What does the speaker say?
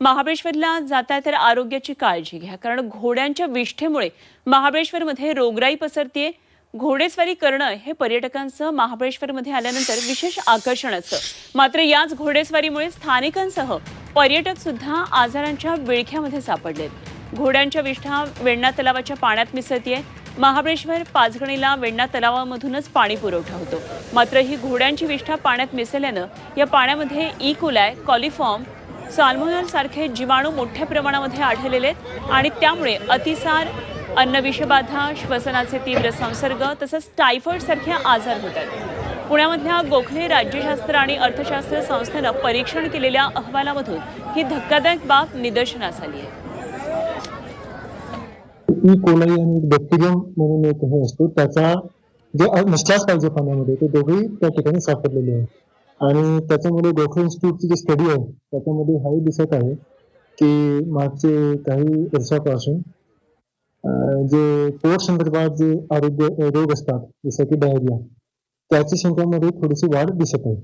महाबळेश्वरला जाता तर आरोग्याची काळजी घ्या. कारण घोड्यांच्या विष्ठेमुळे महाबळेश्वरमध्ये रोगराई पसरतीये. घोडेस्वारी करणं हे पर्यटकांचं महाबळेश्वरमध्ये आल्यानंतर विशेष आकर्षण असतं मात्र याच घोडेस्वारीमुळे स्थानिकांसह पर्यटक सुद्धा आजारांच्या विळख्यामध्ये सापडलेत. घोड्यांच्या विष्ठा वेण्णा तलावाच्या पाण्यात मिसळतीये. महाबळेश्वर पाचगणीला वेण्णा तलावामधूनच पाणी पुरवठा होतो. मात्र ही घोड्यांची विष्ठा पाण्यात मिसळल्यानं या पाण्यामध्ये ई. कोलाय कॉलिफॉर्म साल्मोनेलसारखे जीवाणू मोठ्या प्रमाणामध्ये आढळलेले आहेत आणि त्यामुळे अतिसार अन्न विषबाधा श्वसनाचे तीव्र संसर्ग तसंच टायफॉईडसारखे आजार होत आहेत. पुण्यामधल्या गोखले राज्यशास्त्र आणि अर्थशास्त्र संस्थेनं परीक्षण केलेल्या अहवालामधून ही धक्कादायक बाब निदर्शनास आली आहे. ई कोलाई आणि बॅक्टेरियम म्हणून एक हे असतो त्याचा जे नसलाच पाहिजे पाण्यामध्ये ते दोघेही त्या ठिकाणी सापडलेले आहे आणि त्याच्यामध्ये गोखले इन्स्टिट्यूटची जी स्टडी आहे त्याच्यामध्ये हाही दिसत आहे की मागचे काही वर्षापासून जे पोट संदर्भात जे आरोग्य रोग असतात जसं की डायरिया त्याची संख्यामध्ये थोडीशी वाढ दिसत आहे.